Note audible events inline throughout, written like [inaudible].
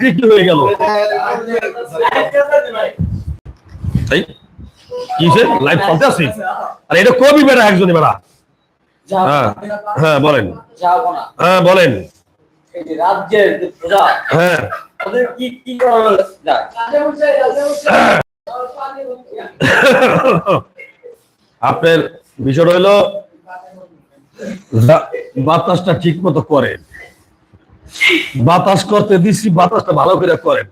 চাকরি কি হয়ে গেল। তাই? লাইভ চলতে আর এটা কবি বেড়া একজনই বেড়া হ্যাঁ হ্যাঁ বলেন। হ্যাঁ বলেন। রাজ্যের হ্যাঁ। কি কি আপনার বিষয় হইল বাতাসটা ঠিক মতো করেন বাতাস করতে দিচ্ছি বাতাসটা ভালো করে করেন।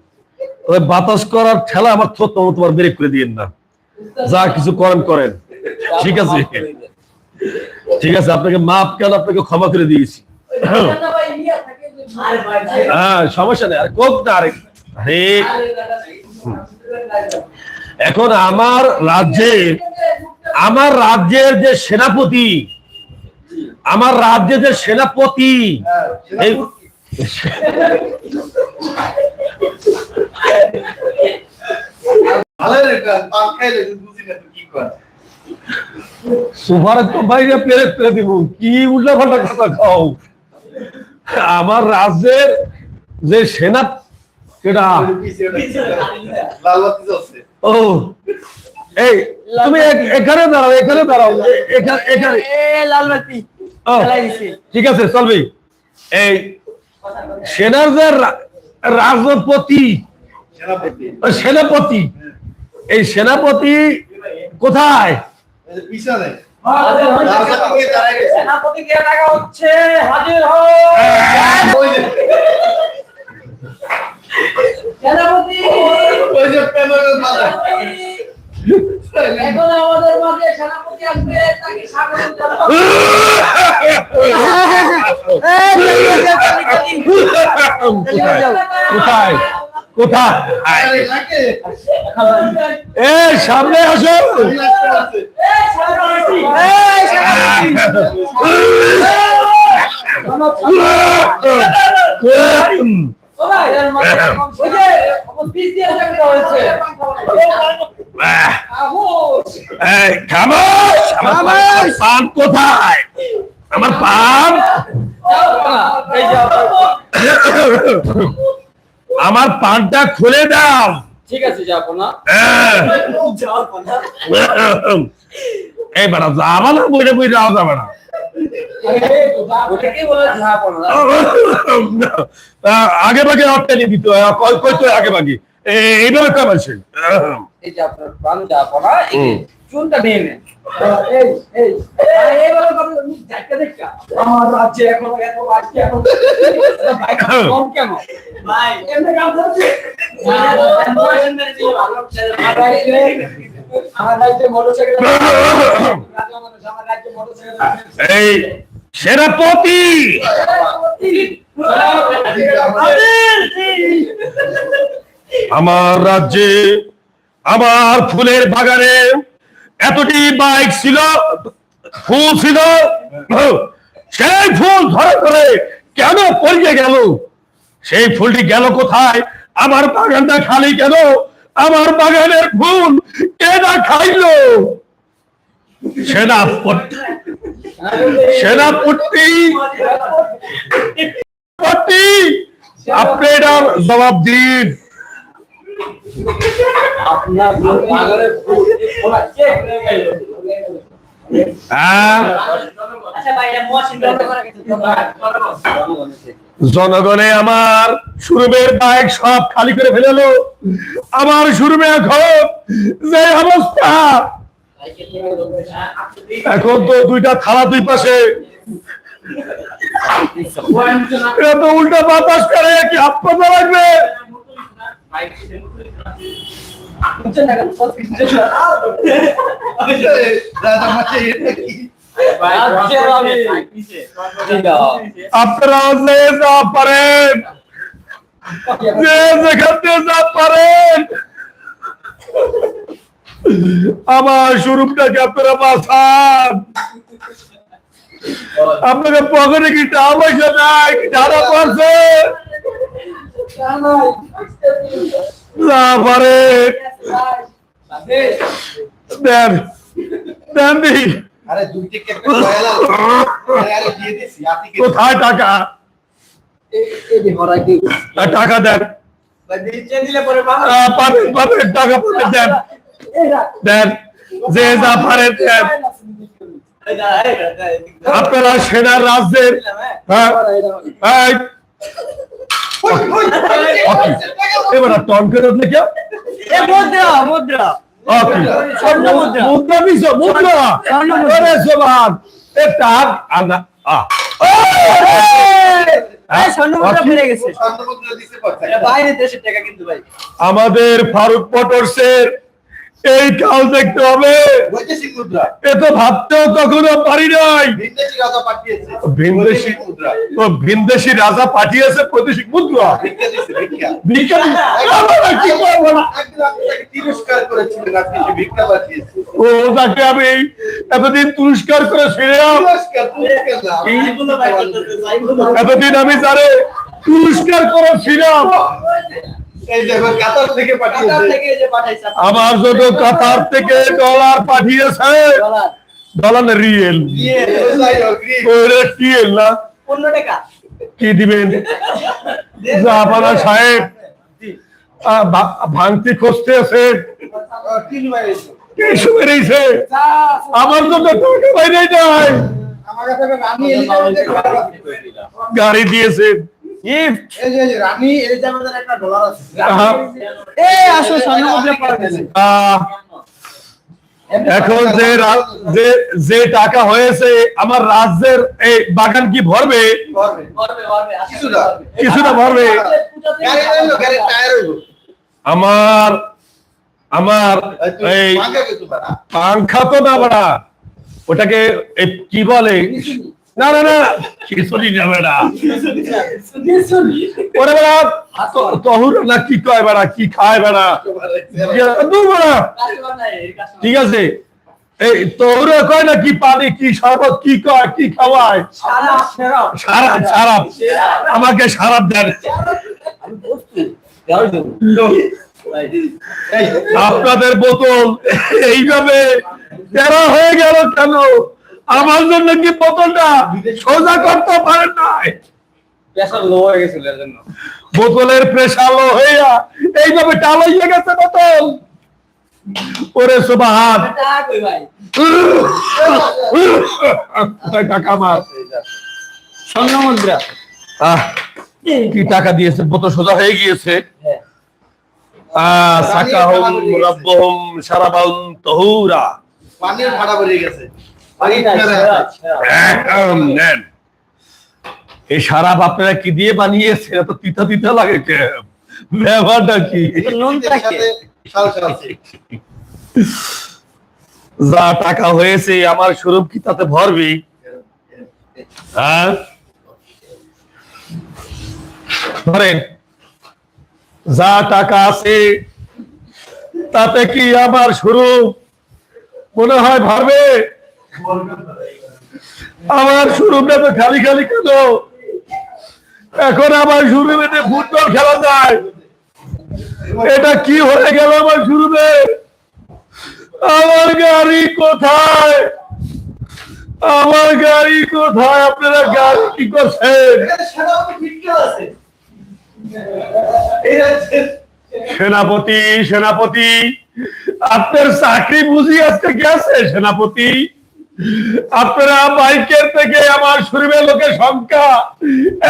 তবে বাতাস করার ঠেলা আমার থত তোমার ব্রেক করে দিয়েন না। যা কিছু করেন করেন। ঠিক আছে? ঠিক আছে, আপনাকে মাপ কেন? আপনাকে ক্ষমা করে দিয়েছি। হ্যাঁ সমস্যা নেই, আর কোক না, আরে এখন আমার রাজ্যে আমার রাজ্যের যে সেনাপতি আমার রাজ্যের যে সেনাপতি এই সুপার বাইরে পেরে পেরে দিব। কি উল্টা পাল্টা কথা খাও আমার রাজ্যের যে সেনা কেটা ও এই তুমি এখানে দাঁড়াও এখানে দাঁড়াও। এখানে ঠিক আছে চলবি। এই সেনার যে রাজপতি সেনাপতি। এই সেনাপতি কোথায়? সেনাপতি। এখন আমাদের মাঝে সেনাপতি আসবে তাকে স্বাগত [laughs] কোথায়? কোথায়? এ সামনে আসো! আমার [laughs] [laughs] পান কোথায়? আমার পান? আমার পানটা খুলে দাও। ঠিক আছে যাব না। হ্যাঁ। এই বেড়া যাবা না বইটা বই যাওয়া যাবে না। আগে ভাগে অট্টালি দিত তো আগে ভাগে এইভাবে কয় বলছে এই যে আপনার প্রাণ। চুনটা নিয়ে নেন ভাই এই সেনাপতি আমার রাজ্যে, আমার ফুলের বাগানে এতটি বাইক ছিল, ফুল ছিল। সেই ফুল ধরে ধরে কেন পড়িয়ে গেল? সেই ফুলটি গেল কোথায়? আমার বাগানটা খালি কেন? আমার বাগানের ফুল এরা খাইল খাইলো। সেনাপতি সেনাপতি। পতি আপনি এটার জবাব দিন। আপনার জনগণে আমার সুরমের বাইক সব খালি করে ফেলেলো। আমার সুরমে এখন যে অবস্থা। এখন তো দুইটা থালা দুই পাশে। উল্টা বাতাস করে, কি হাত লাগবে আপনারা যে যা পারেন যে যেখান থেকে যা পারেন আমার স্বরূপটাকে আপনারা বাঁচান আপনাদের পকেটে কি টাকা নাই কি টাকা পড়ছে যা দেন। দেন দি কোথায় টাকা? টাকা দেন। পাবেন পাবেন টাকা পাবেন দেন। দেন। যে পারেন দেন। আপনারা সেনা রাজ্যের হ্যাঁ এই, এবার টনকের লেখা এ মুদ্রা মুদ্রা। মুদ্রা। মুদ্রা আরে এ টাক আনা আমাদের ফারুক মোটরসের এই কাল দেখতে হবে। বৈদেশিক এ তো ভাবতেও কখনো পারি নাই। ভিনদেশি রাজা পাঠিয়েছে। ভিনদেশি বৈদেশিক মুদ্রা। ও তাকে আমি এতদিন করে তিরস্কার করতেছে, এইগুলো। এতদিন আমি তারে তুরস্কার করেছিলাম। এই দেখো কাতার থেকে কাতার পাঠিয়েছে থেকে এই যে পাঠাইছে। আপনার আমার জন্য কাতার থেকে ডলার পাঠিয়েছে ডলার। Dollar real? টিএল না? কি দিবেন? জাপানা সাহেব ভাঙতি খুঁজতে আছে। কিছু বেরিয়েছে আমার জন্য টাকা বাইরে যায়। গাড়ি দিয়েছে। এই এই যে রানী এলিজাবেথের একটা ডলার আছে। এই আসো স্বর্ণ মুদ্রা পাওয়া গেছে। আহ, এখন যে যে যে টাকা হয়েছে আমার রাজ্যের এই বাগান কি ভরবে? কিছুটা। হইল গাড়ির টায়ার হইল। আমার আমার এই পাংখা তো না বড়া। ওটাকে কি বলে? না না না। খিচুড়ি যাবে না ওরে বেড়া তহুর না কি কয় বেড়া কি খায় বেড়া দূর বেড়া। ঠিক আছে। এই তহুরে কয় না কি পানি কি শরবত কি কয় কি খাওয়ায়? সারা সেরা। সারাপ সারাপ আমাকে সারাপ দেন। আপনাদের বোতল এইভাবে তেরা হয়ে গেল কেন? আমার জন্য কি বোতলটা সোজা করতে পারেন নাই? বোতলের প্রেশার লো হইয়া এইভাবে টালাইয়া গেছে বোতল। ওরে সুবাহান। টাকা স্বর্ণ মুদ্রা। আহ কি? টাকা দিয়েছে? বোতল সোজা হয়ে গিয়েছে। হ্যাঁ। আহ সাকাহুম রাব্বুহুম শারাবান তাহুরা। পানির ভাড়া বেরিয়ে গেছে। নেন। এই শারাপ আপনারা কি দিয়ে বানিয়েছে এত তিতা তিতা লাগে কে ব্যাপারটা কি? একটু নুন এর থাকে। সাথে সালসা আছে। যা টাকা হয়েছে আমার স্বরূপ কি তাতে ভরবি? হ্যাঁ? ধরেন যা টাকা আছে তাতে কি আমার স্বরূপ মনে হয় ভরবে? আমার স্বরূপটা তো খালি খালি কেন? এখন আমার স্বরূপে ফুটবল খেলা যায়, এটা কি হয়ে গেল আমার স্বরূপে আমার গাড়ি কোথায়? আমার গাড়ি কোথায়? আপনারা গাড়ি কি করছেন? সেনাপতি সেনাপতি, আপনার চাকরি বুঝি আজকে গেছে, সেনাপতি? আপনারা বাইকের থেকে আমার শরীরের লোকের সংখ্যা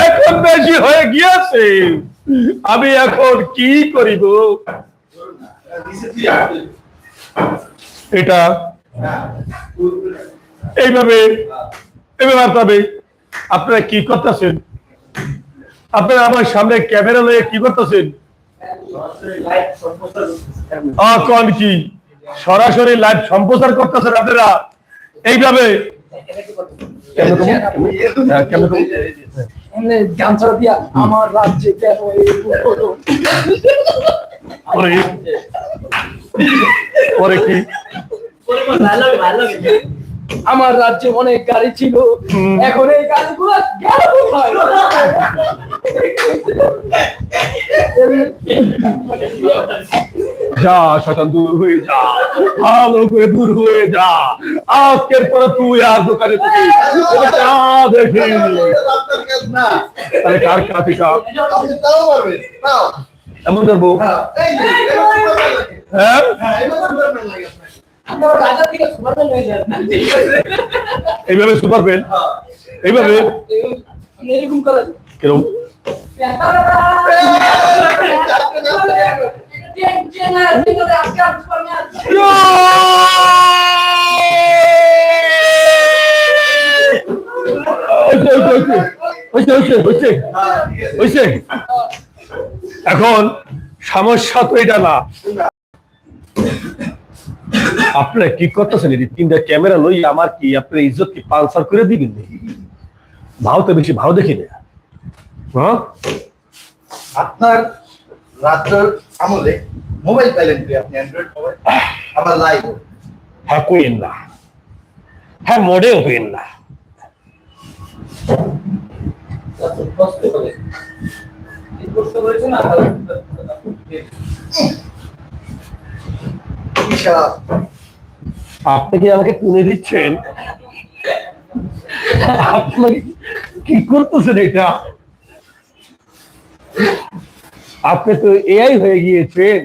এখন বেশি হয়ে গিয়েছে। আমি এখন কি করিব? এটা এইভাবে এইভাবে আপনারা কি করতেছেন? আপনারা আমার সামনে ক্যামেরা লয়ে কি করতেছেন? কি? সরাসরি লাইভ সম্প্রচার করতেছেন আপনারা? এইভাবে। আমার রাজ্যে কেন পরে পরে কি? আমার রাজ্যে অনেক গাড়ি ছিল। এখন এই গাড়িগুলো গেল কোথায়? যা শতান দূর হয়ে যা। ভালো করে দূর হয়ে যা। আজকের পরে তুই আর দোকানে দেখি তাহলে কার পারবেন তাও এমন করব হ্যাঁ, এইভাবে সুপার পেন। এইভাবে? কিরম? এখন সমস্যা তো এটা না। আপনারা কি করতেছেন? এই তিনটা ক্যামেরা লই আমার কি আপনার ইজ্জত কি পালসার করে দিবেন? ভাও তো বেশি ভাও দেখি না। হ্যাঁ? আপনার রাজ্যের আমলে মোবাইল পাইলেন কি আপনি অ্যান্ড্রয়েড মোবাইল আবার লাইভ হ্যাঁ কইেন না। হ্যাঁ মোড়েও হইেন না। আপনি কি আমাকে তুলে দিচ্ছেন? আপনি কি করতেছেন এটা? আপনি তো এআই হয়ে গিয়েছেন।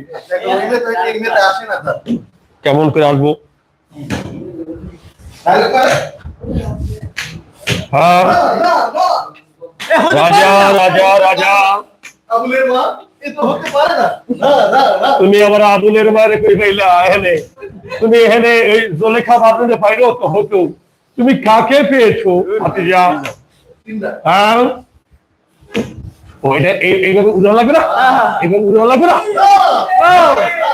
কেমন করে আসব? হ্যাঁ। রাজা রাজা রাজা। তুমি আবার আবুলের মারে কই পাইলা এখানে? তুমি এখানে এই জলেখা বাদলে পাইলো তো হতো। তুমি কাকে পেয়েছ ভাতিজা? হ্যাঁ? ওইটা এইভাবে উড়া লাগবে না? এইভাবে উড়া লাগবে না?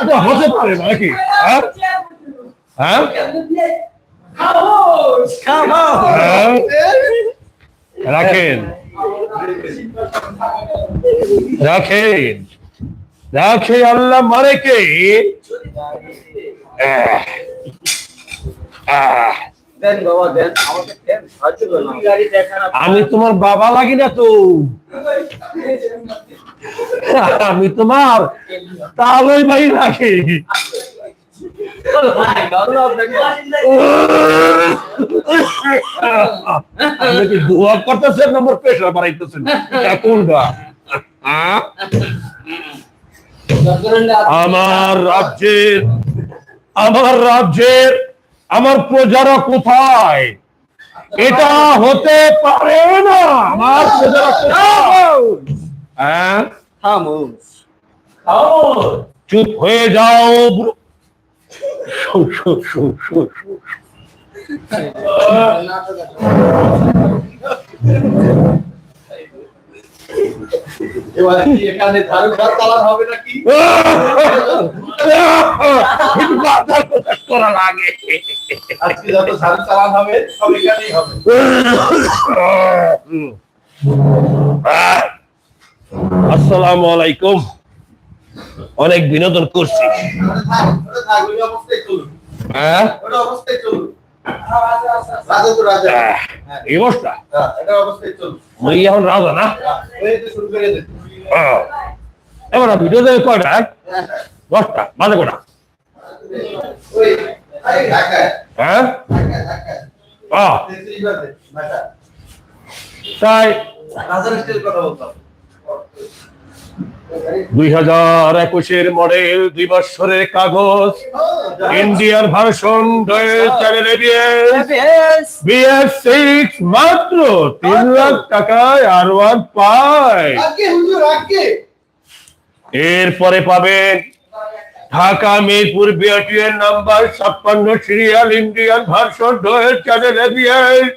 এটা হতে পারে না নাকি হ্যাঁ? হ্যাঁ? হ্যাঁ? রাখেন। রাখেন। রাখে আল্লাহ মারে কে আহ, আহ, দেন বাবা দেন। আমাকে দেন সাহায্য করুন গাড়ি দেখান আমি তোমার বাবা লাগি না তো। আমি তোমার তাহলেই ভাই দোয়া করতেছেন নম্বর বাড়াইতেছেন? কোনটা হ্যাঁ? আমার রাজ্যের আমার রাজ্যের আমার প্রজারা কোথায়? এটা হতে পারে না। আমার প্রজারা হ্যাঁ? চুপ হয়ে যাও। এবার কি এখানে চালান হবে নাকি? [laughs] করা লাগে আজকে যত ঝাড়ু চালান হবে সব এখানেই হবে আসসালামু আলাইকুম। অনেক বিনোদন করছি। হ্যাঁ? রাজা এখন না? হ্যাঁ। এবার ভিডিও দেবে কয়টা? দশটা বাজে কটা? হ্যাঁ? তাই দুই হাজার একুশের মডেল দুই বছরের কাগজ ইন্ডিয়ান ভার্সন বিএস সিক্স মাত্র তিন লাখ টাকায় আর ওয়ান আগে এরপরে পাবেন ঢাকা মিরপুর বিআরটিএর নাম্বার ছাপ্পান্ন সিরিয়াল ইন্ডিয়ান ভার্সন ডয়ের চ্যানেল এবিএস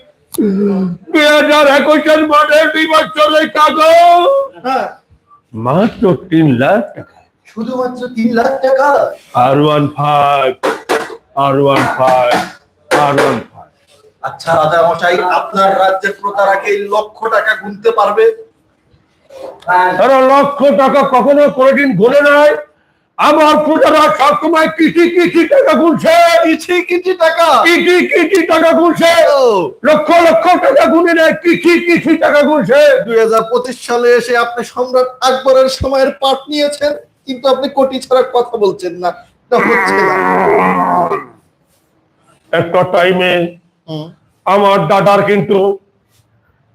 দুই হাজার একুশের মডেল দুই বছরের কাগজ। হ্যাঁ। মাত্র তিন লাখ টাকা। শুধুমাত্র তিন লাখ টাকা? R one five R one five R one five আচ্ছা রাজা মশাই আপনার রাজ্যের প্রতারাকে লক্ষ টাকা গুনতে পারবে? তারা লক্ষ টাকা কখনো কোনোদিন গুনে নাই। আমার প্রজারা সবসময় কিটি কিটি টাকা গুনছে। কিছু কিছু টাকা। কিটি কিটি টাকা গুনছে। লক্ষ লক্ষ টাকা গুনে নেয় কিটি কিটি টাকা গুনছে। দুই সালে এসে আপনি সম্রাট আকবরের সময়ের পাঠ নিয়েছেন কিন্তু আপনি কোটি ছাড়া কথা বলছেন না। হচ্ছে না। একটা টাইমে আমার দাদার কিন্তু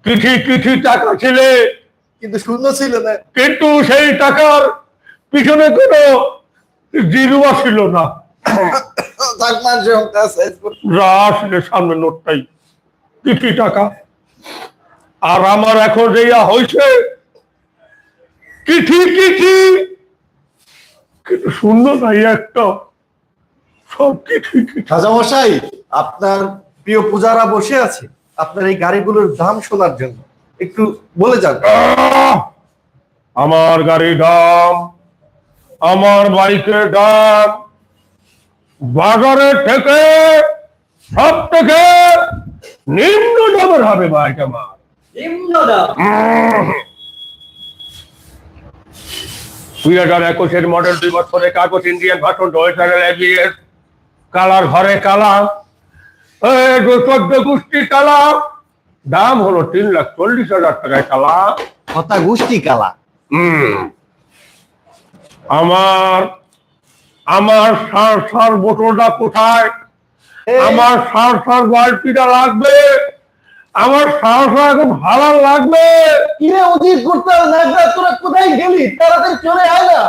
কিঠি কিঠি টাকা ছিল। কিন্তু শূন্য ছিল না। কিন্তু সেই টাকার পিছনে কোনো জিরুয়া ছিল না। যা আসলে সামনে নোটটাই। কোটি টাকা। আর আমার এখন যেয়া হয়েছে কিঠি কিঠি কিন্তু সুন্দর নাই একটা সব কিঠি রাজামশাই আপনার প্রিয় পূজারা বসে আছে। আপনার এই গাড়িগুলোর দাম শোনার জন্য। একটু বলে যান। আমার গাড়ির দাম আমার বাইকের দাম বাজারের থেকে সব থেকে নিম্ন দামের হবে বাইক আমার। নিম্ন দুই হাজার একুশের মডেল দুই বছরের কাগজ ইন্ডিয়ান ভাষণ ডয়েটারের এবিএস কালার ঘরে কালা। চোদ্দ গোষ্ঠী কালা। দাম হলো তিন লাখ চল্লিশ হাজার টাকায় কালা। কথা গোষ্ঠী কালা। হুম। আমার আমার সার সার বোতলটা কোথায়? আমার সার সার বালতিটা লাগবে? আমার সার সার এখন হালাল লাগবে? কিরে অজিত করতে না তোরা কোথায় গেলি? তাড়াতাড়ি চলে আয় না।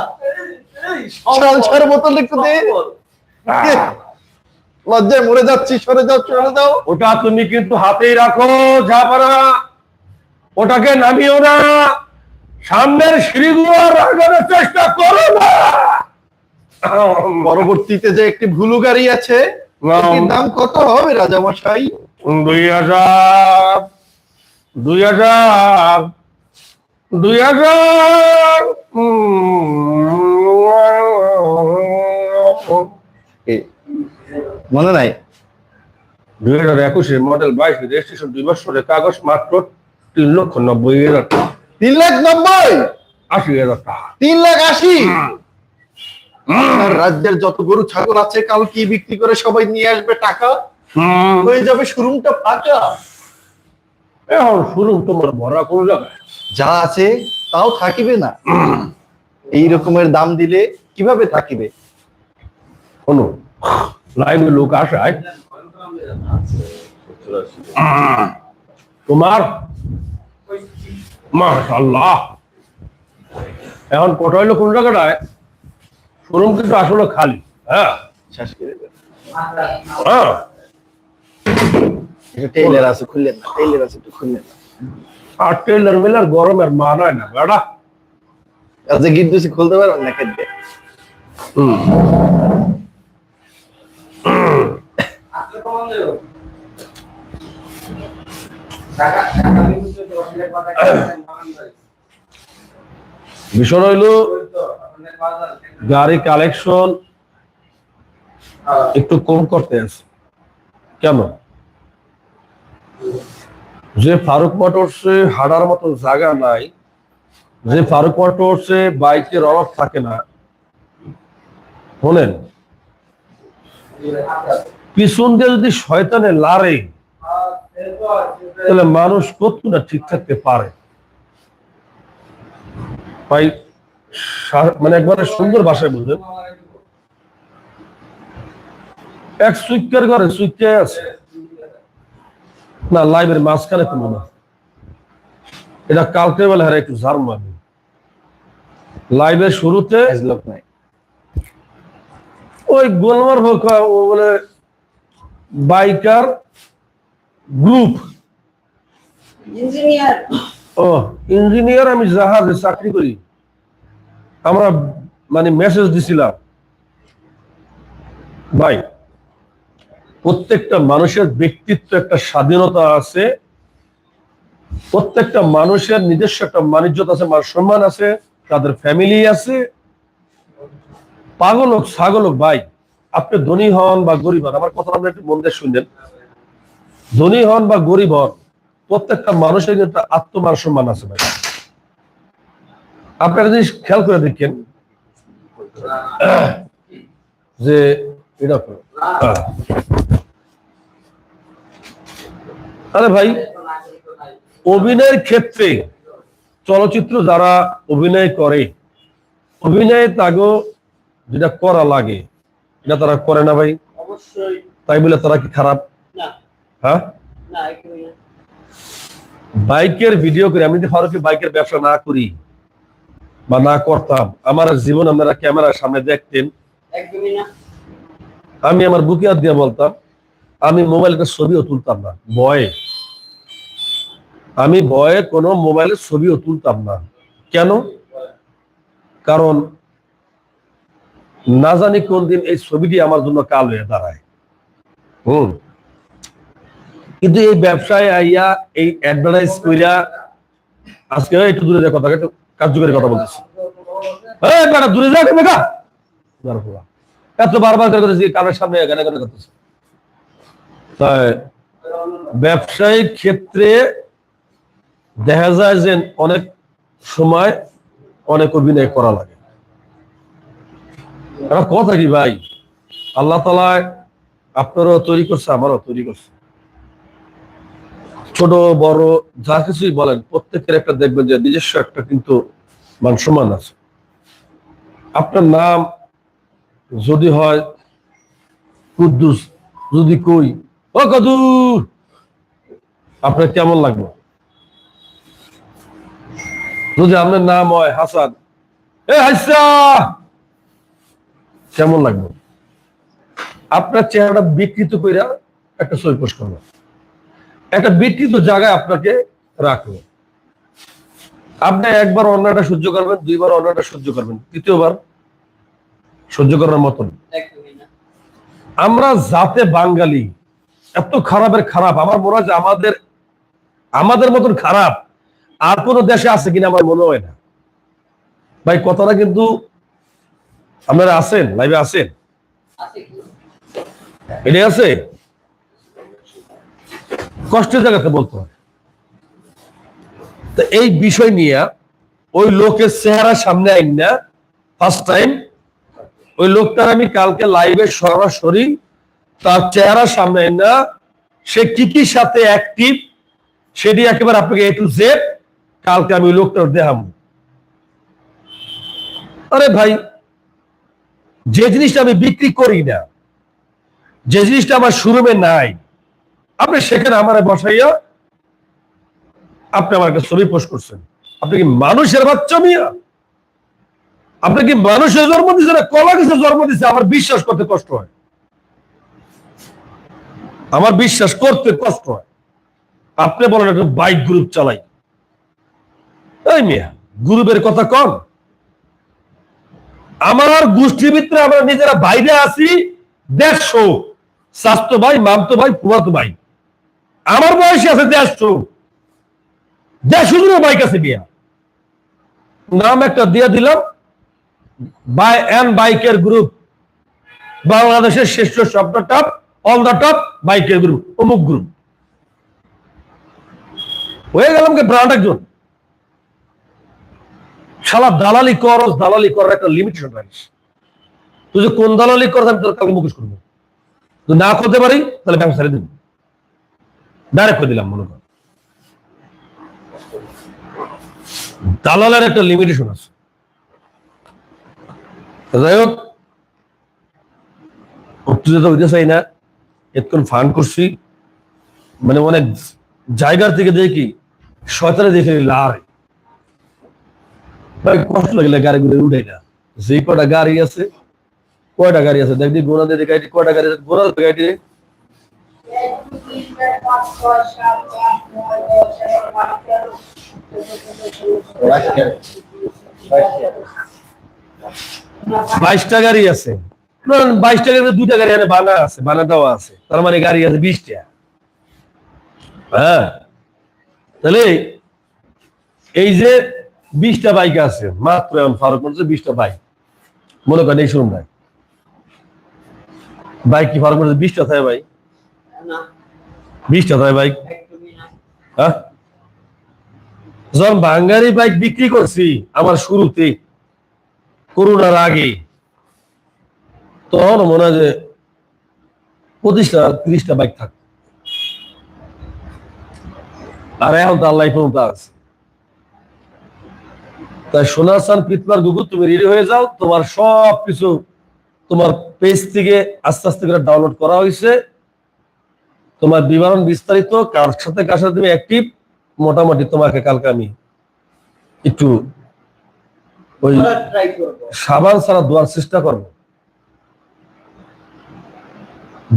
সালসার বোতল একটু দে। লজ্জায় মরে যাচ্ছি সরে যাও চলে যাও। ওটা তুমি কিন্তু হাতেই রাখো ঝাপারা ওটাকে নামিও না। সামনের সিঁড়িগুলো রাখানোর চেষ্টা করো না। পরবর্তীতে যে একটি ভুলু গাড়ি আছে দাম কত হবে রাজামশাই? দুই হাজার দুই হাজার দুই হাজার। মনে নাই? দুই হাজার একুশের মডেল বাইশ রেজিস্ট্রেশন দুই বছরের কাগজ মাত্র তিন লক্ষ নব্বই হাজার টাকা। তিন লাখ নব্বই? আশি হাজার টাকা। তিন লাখ আশি? রাজ্যের যত গরু ছাগল আছে কাল কি বিক্রি করে সবাই নিয়ে আসবে টাকা। হয়ে যাবে শোরুমটা ফাঁকা। এখন শুনুন তোমার ভরা কোন জায়গায়? যা আছে তাও থাকিবে না। এই রকমের দাম দিলে কীভাবে থাকিবে? শোনো লাইভে লোক আসায়। তোমার মাশাল্লাহ এখন কটা হইল কোন জায়গাটায়? শোরুম কিন্তু আসলে খালি হ্যাঁ। হ্যাঁ। টেইলার আছে খুললেন না টেইলার আছে একটু খুললেন আর টেলার মেলার গরমের মানায় না বেড়া। আচ্ছা গিট দুসি খুলতে পারবেন না খেতে? আসলে বিষয় হইল গাড়ি কালেকশন একটু কম করতে আছে। কেন? যে ফারুক মোটরসে হাঁটার মতো জায়গা নাই, যে ফারুক মোটরসে বাইকের অভাব থাকে না। শোনেন, পিছন দিয়ে যদি শয়তানে লারে তাহলে মানুষ কত না ঠিক থাকতে পারে? ভাই মানে একবারে সুন্দর ভাষায় বুঝলেন এক সুইকের ঘরে সুইকে আছে? না লাইভের মাঝখানে কোনো না এটা কালকে বেলা হারে একটু ঝাড় মারবে। লাইভের শুরুতে লোক নাই। ওই গোলমার হোক ও বলে বাইকার গ্রুপ। ইঞ্জিনিয়ার। ও ইঞ্জিনিয়ার আমি জাহাজে চাকরি করি। আমরা মানে মেসেজ দিছিলাম। ভাই প্রত্যেকটা মানুষের ব্যক্তিত্ব একটা স্বাধীনতা আছে। প্রত্যেকটা মানুষের নিজস্ব একটা মানিজ্যতা আছে মান সম্মান আছে তাদের ফ্যামিলি আছে। পাগল হোক ছাগল হোক ভাই আপনি ধনী হন বা গরিব হন আমার কথা আপনি একটু মন দিয়ে শুনলেন ধনী হন বা গরিব হন প্রত্যেকটা মানুষের কিন্তু একটা আত্মমান সম্মান আছে ভাই। আপনি একটা জিনিস খেয়াল করে দেখেন যে এটা হ্যাঁ। আরে ভাই অভিনয়ের ক্ষেত্রে চলচ্চিত্র যারা অভিনয় করে অভিনয় তাগো যেটা করা লাগে এটা তারা করে না ভাই? তাই বলে তারা কি খারাপ? হ্যাঁ? বাইকের ভিডিও করি। আমি যদি ফারুকি বাইকের ব্যবসা না করি বা না করতাম আমার জীবন আপনারা ক্যামেরার সামনে দেখতেন। আমি আমার বুকে হাত দিয়ে বলতাম আমি মোবাইলে ছবিও তুলতাম না। ভয়ে। আমি ভয়ে কোনো মোবাইলের ছবিও তুলতাম না। কেন? কারণ না জানি কোন দিন এই ছবিটি আমার জন্য কাল হয়ে দাঁড়ায়। হুম। কিন্তু এই ব্যবসায় আইয়া এই অ্যাডভার্টাইজ কইরা আজকে একটু দূরে যা কথা কার্যকরী কথা বলতেছি। এই দূরে যা বেটা এত বারবার করে করতেছি কানের সামনে এখানে এখানে করতেছি। তাই ব্যবসায়িক ক্ষেত্রে দেখা যায় যে অনেক সময় অনেক অভিনয় করা লাগে। কথা কি ভাই? আল্লাহ তালা আপনারও তৈরি করছে, আমারও তৈরি করছে। ছোট, বড়, যা কিছুই বলেন, প্রত্যেকের একটা দেখবেন যে নিজস্ব একটা কিন্তু মান সম্মান আছে। আপনার নাম যদি হয় কুদ্দুস, যদি কই, ও কদু আপনার কেমন লাগবে যদি আপনার নাম হয় হাসান, এ হাসা, কেমন লাগবে আপনার চেহারাটা বিকৃত কইরা একটা ছবি পোস্ট করব একটা বিকৃত জায়গায় আপনাকে রাখব। আপনি একবার অন্যটা সহ্য করবেন দুইবার অন্যটা সহ্য করবেন তৃতীয়বার সহ্য করার মতন। আমরা জাতে বাঙালি এত খারাপের খারাপ আমার মনে হয় যে আমাদের আমাদের মতন খারাপ আর কোন দেশে আছে কিনা আমার মনে হয় না। ভাই কথাটা কিন্তু আপনারা আছেন? লাইভে আছেন? আছে এটাই আছে? কষ্টের জায়গাতে বলতে হয়। তো এই বিষয় নিয়ে ওই লোকের চেহারা সামনে আইন না ফার্স্ট টাইম ওই লোকটার আমি কালকে লাইভে সরাসরি তার চেহারা সামনে আইন না, সে কি কি সাথে অ্যাক্টিভ সেটি একেবারে আপনাকে এ টু জেড কালকে আমি ওই লোকটার দেখাবো। আরে ভাই, যে জিনিসটা আমি বিক্রি করি না, যে জিনিসটা আমার শোরুমে নাই আপনি সেখানে আমার বসাইয়া আপনি আমার একটা ছবি পোস্ট করছেন। আপনি কি মানুষের বাচ্চা মিয়া? আপনি কি মানুষের জন্ম দিচ্ছে না কলা গাছের জন্ম দিচ্ছে আমার বিশ্বাস করতে কষ্ট হয়। আমার বিশ্বাস করতে কষ্ট হয়। আপনি বলেন একটা বাইক গ্রুপ চালাই। এই মিয়া গ্রুপের কথা কম আমার গোষ্ঠীর ভিতরে আমরা নিজেরা বাইরে আছি। দেড়শো স্বাস্থ্য ভাই মামতো ভাই ফুয়াতো ভাই। আমার বয়সে আছে দেড়শো। দেড়শো জনের বাইক আছে বিয়া। নাম একটা দিয়ে দিলাম। বাই এন্ড বাইকের গ্রুপ বাংলাদেশের শ্রেষ্ঠ শব্দ টপ, অল দ্য টপ, বাইকের গ্রুপ অমুক গ্রুপ হয়ে গেলাম কি ব্রান্ড একজন? শালা দালালি কর, দালালি করার একটা লিমিটেশন রাখিস। তুই যে কোন দালালি কর আমি তোর কালকে মুখোশ করব। যদি না করতে পারি, তাহলে ব্যবসা দিন ডাইরেক্ট করে দিলাম, মনে কর। দালালের একটা লিমিটেশন আছে। যাই হোক, উত্তেজিত হইতে চাই না, এতক্ষণ ফান করছি। মানে অনেক জায়গার থেকে দেখি শয়তানে দেখে লার কষ্ট লাগলে গাড়ি গুলো উঠে না। যে কটা গাড়ি আছে, কয়টা গাড়ি আছে? দেখবি গোনা দিয়ে গাড়ি কয়টা গাড়ি আছে? গোনা গাড়ি বাইশটা গাড়ি আছে। বাইশটা গাড়ি দুইটা গাড়ি বানা আছে আছে। তার মানে গাড়ি আছে বিশটা। হ্যাঁ? তাহলে এই যে বিশটা বাইক আছে, মাত্র ফারুক বিশটা বাইক। মনে করেন এই শুনুন ভাই। বাইক কি ফারুক বিশটা থাকে ভাই? বিশটা থাকে বাইক? হ্যাঁ? যখন বাঙ্গারি বাইক বিক্রি করছি আমার শুরুতে করোনার আগে তখন মনে হয় যে পঁচিশটা তিরিশটা বাইক থাক আর এখন তো আল্লাহ পর্যন্ত আছে। তাই সোনাসান পিতমার গুগু তুমি রেডি হয়ে যাও তোমার সব কিছু তোমার পেজ থেকে আস্তে আস্তে করে ডাউনলোড করা হয়েছে। তোমার বিবরণ বিস্তারিত কার সাথে কার সাথে তুমি অ্যাক্টিভ মোটামুটি তোমাকে কালকে আমি একটু ওই সাবান ছাড়া দোয়ার চেষ্টা করব।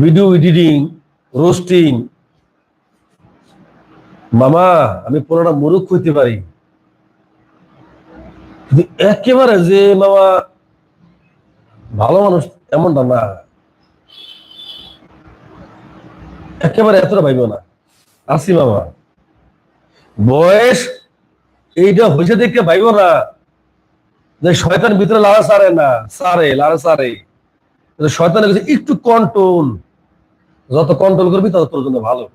ভিডিও এডিটিং রোস্টিং মামা আমি পুরোটা মুরুখ হইতে পারি। একেবারে যে মামা ভালো মানুষ এমনটা না। একেবারে এতটা ভাইব না। আসি মামা বয়স এইটা হয়েছে দেখে ভাইব না। যে শয়তান ভিতরে লাড়া সারে না, সারে লাড়া সারে। শয়তানের কাছে একটু কন্ট্রোল যত কন্ট্রোল করবি তত তোর জন্য ভালো।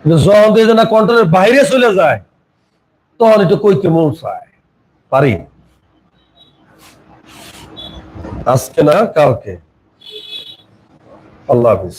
কিন্তু যখন না কন্ট্রোলের বাইরে চলে যায়, তখন একটু কইতে মন চায়। পারি? আজকে না, কালকে। আল্লাহ হাফিজ।